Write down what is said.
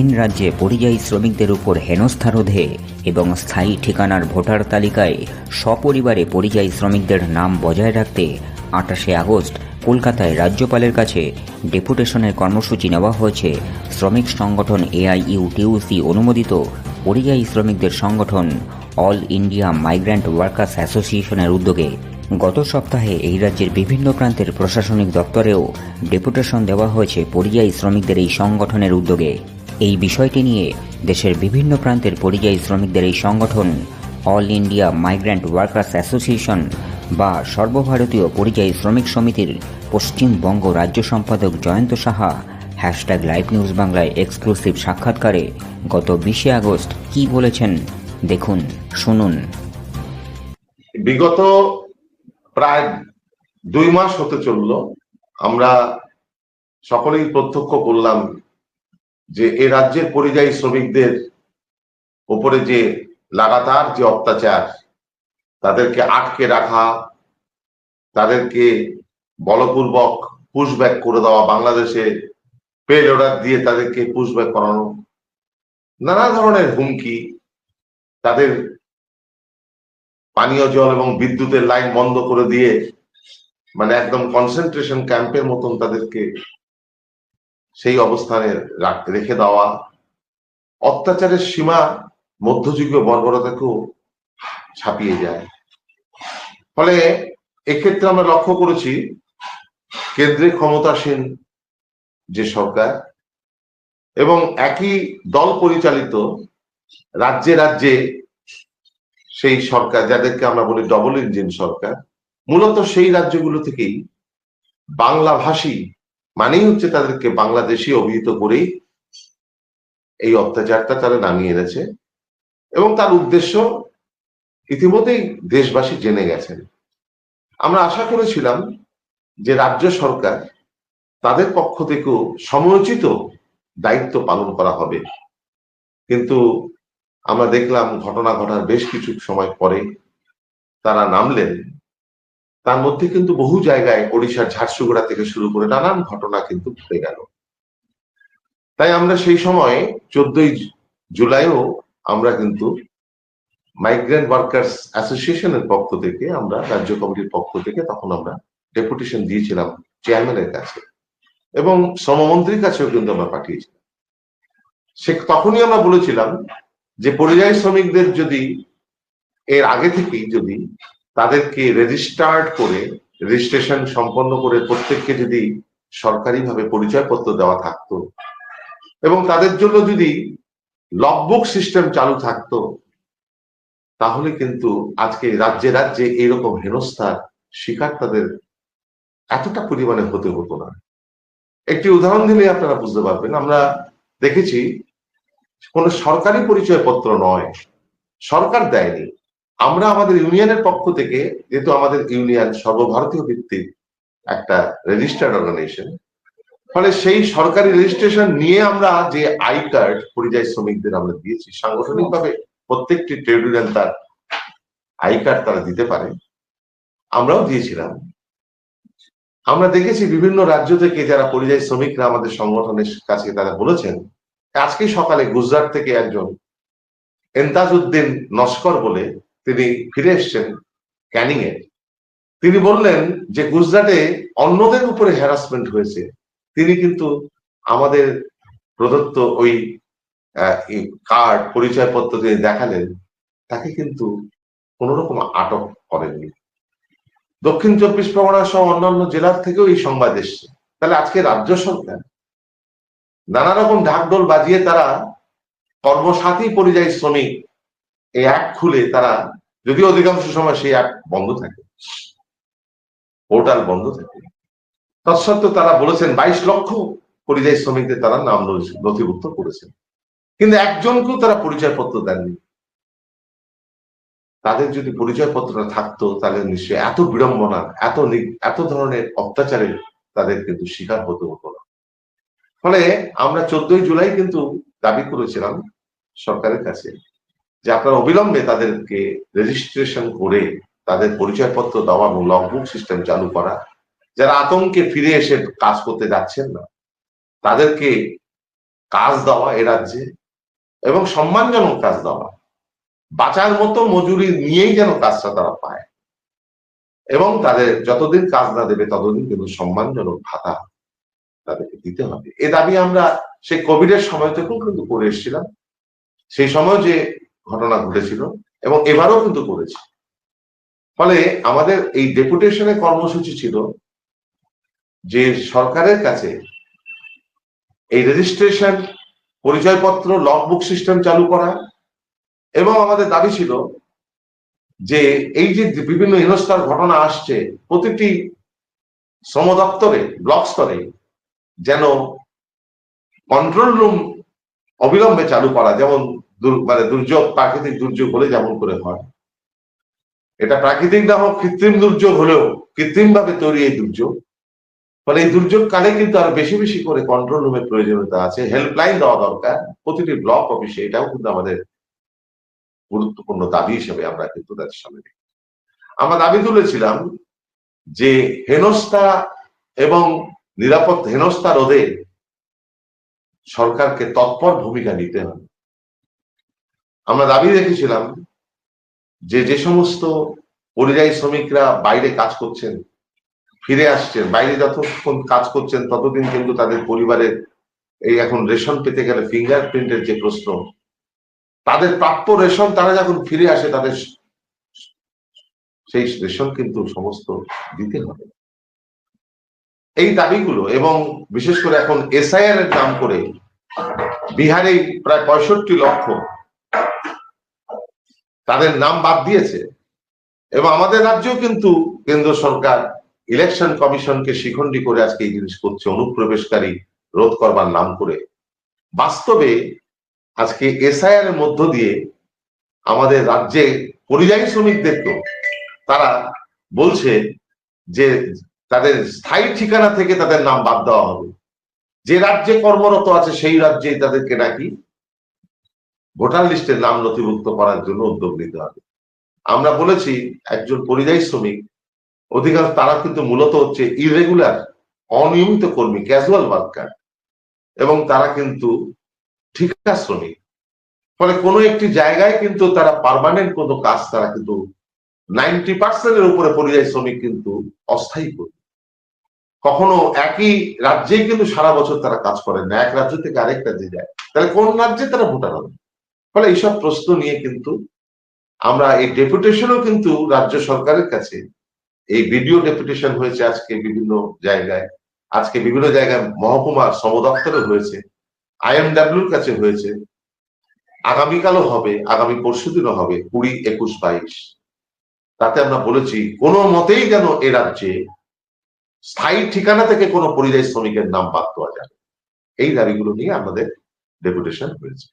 ভিন রাজ্যে পরিযায়ী শ্রমিকদের উপর হেনস্থা রোধে এবং স্থায়ী ঠিকানার ভোটার তালিকায় সপরিবারে পরিযায়ী শ্রমিকদের নাম বজায় রাখতে আটাশে আগস্ট কলকাতায় রাজ্যপালের কাছে ডেপুটেশনের কর্মসূচি নেওয়া হয়েছে। শ্রমিক সংগঠন এআইইউটিউসি অনুমোদিত পরিযায়ী শ্রমিকদের সংগঠন অল ইন্ডিয়া মাইগ্র্যান্ট ওয়ার্কার্স অ্যাসোসিয়েশনের উদ্যোগে গত সপ্তাহে এই রাজ্যের বিভিন্ন প্রান্তের প্রশাসনিক দপ্তরেও ডেপুটেশন দেওয়া হয়েছে পরিযায়ী শ্রমিকদের এই সংগঠনের উদ্যোগে। এই বিষয়টি নিয়ে দেশের বিভিন্ন প্রান্তের পরিযায়ী শ্রমিকদের এই সংগঠন all India migrant workers association বা সর্বভারতীয় পরিযায়ী শ্রমিক সমিতির পশ্চিমবঙ্গ রাজ্য সম্পাদক Jayanta Saha hashtag live news বাংলায় এক্সক্লুসিভ সাক্ষাৎকারে গত বিশে আগস্ট কি বলেছেন দেখুন, শুনুন। বিগত প্রায় দুই মাস হতে চলল, আমরা সকলেই প্রত্যক্ষ করলাম যে এ রাজ্যের পরিযায়ী শ্রমিকদের উপরে যে লাগাতার যে অত্যাচার, তাদেরকে আটকে রাখা, তাদেরকে বলপূর্বক পুশব্যাক করে দেওয়া, বাংলাদেশে পেল অর্ডার দিয়ে তাদেরকে পুশব্যাক করানো, নানা ধরনের হুমকি, তাদের পানীয় জল এবং বিদ্যুতের লাইন বন্ধ করে দিয়ে মানে একদম কনসেন্ট্রেশন ক্যাম্পের মতন তাদেরকে সেই অবস্থানে রেখে দেওয়া। অত্যাচারের সীমা মধ্যযুগীয় বর্বরতাকেও ছাপিয়ে যায়। ফলে এক্ষেত্রে আমরা লক্ষ্য করেছি, কেন্দ্রে ক্ষমতাসীন যে সরকার এবং একই দল পরিচালিত রাজ্যে রাজ্যে সেই সরকার, যাদেরকে আমরা বলি ডবল ইঞ্জিন সরকার, মূলত সেই রাজ্যগুলো থেকেই বাংলা ভাষী মানেই হচ্ছে তাদেরকে বাংলাদেশি অভিহিত করেই এই অত্যাচারটা তারা নামিয়ে এনেছে। এবং তার উদ্দেশ্য ইতিমধ্যেই দেশবাসী জেনে গেছেন। আমরা আশা করেছিলাম যে রাজ্য সরকার তাদের পক্ষ থেকেও সময়োচিত দায়িত্ব পালন করা হবে। কিন্তু আমরা দেখলাম ঘটনা ঘটার বেশ কিছু সময় পরে তারা নামলেন তার মধ্যে কিন্তু বহু জায়গায় ওড়িশার ঝাড়সুগুড়া থেকে শুরু করে নানান ঘটনা কিন্তু ঘটে গেল। তাই আমরা সেই সময় চোদ্দই জুলাইও আমরা কিন্তু মাইগ্রেন্ট ওয়ার্কার্স অ্যাসোসিয়েশনের পক্ষ থেকে আমরা, রাজ্য কমিটির পক্ষ থেকে তখন আমরা ডেপুটেশন দিয়েছিলাম চেয়ারম্যানের কাছে এবং শ্রমমন্ত্রীর কাছেও কিন্তু আমরা পাঠিয়েছিলাম। সে তখনই আমরা বলেছিলাম যে পরিযায়ী শ্রমিকদের যদি, এর আগে থেকেই যদি তাদেরকে রেজিস্টার্ড করে রেজিস্ট্রেশন সম্পন্ন করে প্রত্যেককে যদি সরকারিভাবে পরিচয়পত্র দেওয়া থাকতো এবং তাদের জন্য যদি লগবুক সিস্টেম চালু থাকতো, তাহলে কিন্তু আজকে রাজ্যে রাজ্যে এইরকম হেনস্থার শিকার তাদের এতটা পরিমাণে হতে হতো না। একটি উদাহরণ দিলে আপনারা বুঝতে পারবেন। আমরা দেখেছি কোন সরকারি পরিচয়পত্র নয়, সরকার দেয়নি। আমরা আমাদের ইউনিয়নের পক্ষ থেকে, যেহেতু আমাদের ইউনিয়ন সর্বভারতীয় ভিত্তিক একটা রেজিস্টার্ড অর্গানাইজেশন ফলে সেই সরকারি রেজিস্ট্রেশন নিয়ে আমরা যে আই কার্ড পরিযায়ী শ্রমিকদের আমরা দিয়েছি, সাংগঠনিকভাবে প্রত্যেকটি ট্রেড ইউনিয়ন তার আই কার্ড তারা দিতে পারে, আমরাও দিয়েছিলাম। আমরা দেখেছি বিভিন্ন রাজ্য থেকে যারা পরিযায়ী শ্রমিকরা আমাদের সংগঠনের কাছে তারা বলেছেন, আজকে সকালে গুজরাট থেকে একজন এন্তাজউদ্দিন নস্কর বলে তিনি ফিরে এসছেন ক্যানিং এ তিনি বললেন যে গুজরাটে অন্যদের উপরে হ্যারাসমেন্ট হয়েছে। তিনি কিন্তু আমাদের প্রদত্ত ওই কার্ড পরিচয়পত্র তিনি দেখালেন, তাকে কিন্তু কোন রকম আটক করেননি। দক্ষিণ চব্বিশ পরগনা সহ অন্যান্য জেলার থেকেও এই সংবাদ এসছে। তাহলে আজকে রাজ্য সরকার নানা রকম ঢাকঢোল বাজিয়ে তারা কর্মসাথী পরিযায়ী শ্রমিক এই অ্যাপ খুলে তারা, যদিও অধিকাংশ সময় সেই অ্যাপ বন্ধ থাকে পোর্টাল বন্ধ থাকে, তৎসত্ত্বেও তারা বলেছেন বাইশ লক্ষ পরিযায়ী শ্রমিকদের তারা নাম নথিভুক্ত করেছেন। কিন্তু একজনকেও তারা পরিচয়পত্র দেননি। তাদের যদি পরিচয়পত্রটা থাকতো, তাহলে নিশ্চয়ই এত বিড়ম্বনা, এত এত ধরনের অত্যাচারের তাদের কিন্তু শিকার হতে হতো না। ফলে আমরা চোদ্দই জুলাই কিন্তু দাবি করেছিলাম সরকারের কাছে যে আপনারা অবিলম্বে তাদেরকে রেজিস্ট্রেশন করে তাদের পরিচয়পত্র দেওয়া এবং লগবুক সিস্টেম চালু করা। যারা আতঙ্কে ফিরে এসে কাজ করতে যাচ্ছেন না, তাদেরকে কাজ দেওয়া এ রাজ্যে এবং সম্মানজনক কাজ দেওয়া। বাঁচার মতো মজুরি নিয়েই যেন কাজটা তারা পায়। এবং তাদের যতদিন কাজ না দেবে, ততদিন কিন্তু সম্মানজনক ভাতা তাদেরকে দিতে হবে। এ দাবি আমরা সেই কোভিডের সময় থেকেও কিন্তু করে এসেছিলাম। সেই সময় যে ঘটনা ঘটেছিল এবং এবারও কিন্তু করেছে। ফলে আমাদের এই ডেপুটেশনের কর্মসূচি ছিল যে সরকারের কাছে এই রেজিস্ট্রেশন পরিচয়পত্র লগ বুক সিস্টেম চালু করা এবং আমাদের দাবি ছিল যে এই যে বিভিন্ন হেনস্থার ঘটনা আসছে, প্রতিটি শ্রম দপ্তরে, ব্লক স্তরে যেন কন্ট্রোল রুম অবিলম্বে চালু করা, যেমন মানে দুর্যোগ, প্রাকৃতিক দুর্যোগ হলে যেমন করে হয়। এটা প্রাকৃতিক না হোক, কৃত্রিম দুর্যোগ হলেও কৃত্রিম ভাবে তৈরি এই দুর্যোগ। ফলে এই দুর্যোগ কালে কিন্তু আরও বেশি বেশি করে কন্ট্রোল রুমের প্রয়োজনীয়তা আছে। হেল্পলাইন দেওয়া দরকার। প্রতিটি ব্লক অফিসে এটাও কিন্তু আমাদের গুরুত্বপূর্ণ দাবি হিসেবে আমরা কিন্তু তাদের সামনে রেখেছি। আমরা দাবি তুলেছিলাম যে হেনস্থা এবং নিরাপদ হেনস্থা রোধে সরকারকে তৎপর ভূমিকা নিতে হবে। আমরা দাবি রেখেছিলাম যে যে সমস্ত পরিযায়ী শ্রমিকরা বাইরে কাজ করছেন, ফিরে আসছেন, বাইরে যতক্ষণ কাজ করছেন ততদিন কিন্তু তাদের পরিবারের এই এখন রেশন পেতে গেলে ফিঙ্গারপ্রিন্টের যে প্রশ্ন, তাদের প্রাপ্য রেশন তারা যখন ফিরে আসে তাদের সেই রেশন কিন্তু সমস্ত দিতে হবে। এই দাবিগুলো এবং বিশেষ করে এখন এসআইআর এর নাম করে বিহারে প্রায় পঁয়ষট্টি লক্ষ তাদের নাম বাদ দিয়েছে। এবং আমাদের রাজ্যেও কিন্তু কেন্দ্র সরকার ইলেকশন কমিশনকে শিখণ্ডী করে আজকে এই জিনিস করছে, অনুপ্রবেশকারী রোধ করবার নাম করে। বাস্তবে আজকে এসআইআর এর মধ্য দিয়ে আমাদের রাজ্যে পরিযায়ী শ্রমিকদেরকেও তারা বলছে যে তাদের স্থায়ী ঠিকানা থেকে তাদের নাম বাদ দেওয়া হবে। যে রাজ্যে কর্মরত আছে সেই রাজ্যে তাদেরকে নাকি ভোটার লিস্টের নাম নথিভুক্ত করার জন্য উদ্যোগ নিতে হবে। আমরা বলেছি, একজন পরিযায়ী শ্রমিক, অধিকাংশ তারা কিন্তু মূলত হচ্ছে ইরেগুলার অনিয়মিত কর্মী ক্যাজুয়াল ওয়ার্কার এবং তারা কিন্তু ঠিকা শ্রমিক। ফলে কোনো একটি জায়গায় কিন্তু তারা পারমানেন্ট কোনো কাজ তারা কিন্তু নাইনটি পার্সেন্টের উপরে পরিযায়ী শ্রমিক কিন্তু অস্থায়ী কর্মী। কখনো একই রাজ্যেই কিন্তু সারা বছর তারা কাজ করেন না, এক রাজ্য থেকে আরেক রাজ্যে যায়। তাহলে কোন রাজ্যে তারা ভোটার হবে? ফলে এইসব প্রশ্ন নিয়ে কিন্তু আমরা এই ডেপুটেশনও কিন্তু রাজ্য সরকারের কাছে এই ভিডিও ডেপুটেশন হয়েছে আজকে বিভিন্ন জায়গায়। আজকে বিভিন্ন জায়গায় মহকুমা শ্রম দপ্তরে হয়েছে আইএমডাব্লিউর কাছে হয়েছে। আগামীকালও হবে, আগামী পরশু দিনও হবে, কুড়ি একুশ বাইশ। তাতে আমরা বলেছি, কোনো মতেই যেন এ রাজ্যে স্থায়ী ঠিকানা থেকে কোনো পরিযায়ী শ্রমিকের নাম বাদ দেওয়া যাবে। এই দাবিগুলো নিয়ে আমাদের ডেপুটেশন হয়েছে।